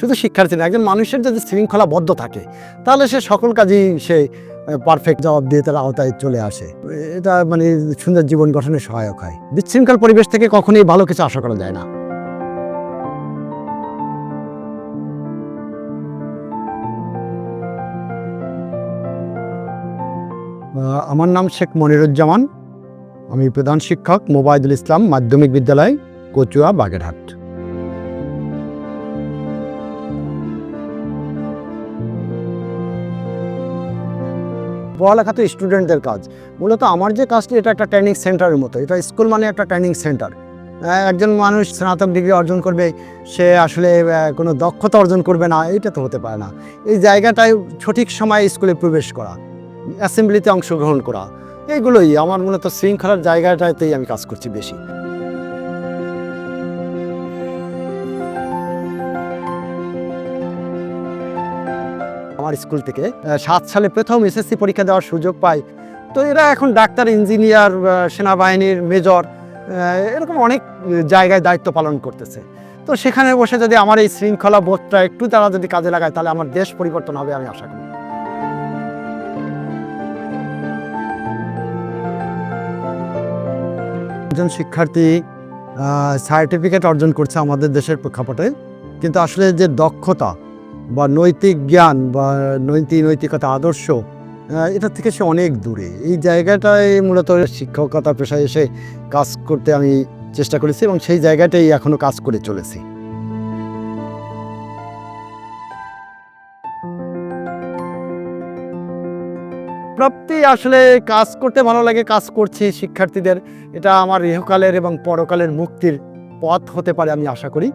শুধু শিক্ষার্থী না, একজন মানুষের যদি শৃঙ্খলাবদ্ধ থাকে, তাহলে সে সকল কাজেই সে পারফেক্ট জবাব দিয়ে তার আওতায় চলে আসে। এটা মানে সুন্দর জীবন গঠনে সহায়ক হয়। বিশৃঙ্খল পরিবেশ থেকে কখনোই ভালো কিছু আশা করা যায় না। আমার নাম শেখ মনিরুজ্জামান। আমি প্রধান শিক্ষক মোবাইদুল ইসলাম মাধ্যমিক বিদ্যালয়, কচুয়া, বাগেরহাট। পড়ালেখা তো স্টুডেন্টদের কাজ। মূলত আমার যে কাজটি, এটা একটা ট্রেনিং সেন্টারের মতো। এটা স্কুল মানে একটা ট্রেনিং সেন্টার একজন মানুষ স্নাতক ডিগ্রি অর্জন করবে, সে আসলে কোনো দক্ষতা অর্জন করবে না, এটা তো হতে পারে না। এই জায়গাটায় সঠিক সময়ে স্কুলে প্রবেশ করা অ্যাসেম্বলিতে অংশগ্রহণ করা, এগুলোই আমার মূলত শৃঙ্খলার জায়গাটাতেই আমি কাজ করছি বেশি। আমার স্কুল থেকে সাত সালে প্রথম এসএসসি পরীক্ষা দেওয়ার সুযোগ পাই। তো এরা এখন ডাক্তার, ইঞ্জিনিয়ার সেনাবাহিনীর মেজর এরকম অনেক জায়গায় দায়িত্ব পালন করতেছে। তো সেখানে বসে যদি আমার এই শৃঙ্খলা বোধটা একটু তারা যদি কাজে লাগায়, তাহলে আমার দেশ পরিবর্তন হবে আমি আশা করি। একজন শিক্ষার্থী সার্টিফিকেট অর্জন করছে আমাদের দেশের প্রেক্ষাপটে। কিন্তু আসলে যে দক্ষতা বা নৈতিক জ্ঞান বা নৈতিক নৈতিকতা, আদর্শ এটা থেকে সে অনেক দূরে। এই জায়গাটায় মূলত শিক্ষকতা পেশায় এসে কাজ করতে আমি চেষ্টা করেছি এবং সেই জায়গাটাই এখনও কাজ করে চলেছি। প্রাপ্তি আসলে কাজ করতে ভালো লাগে, কাজ করছি শিক্ষার্থীদের। এটা আমার ইহকালের এবং পরকালের মুক্তির পথ হতে পারে আমি আশা করি।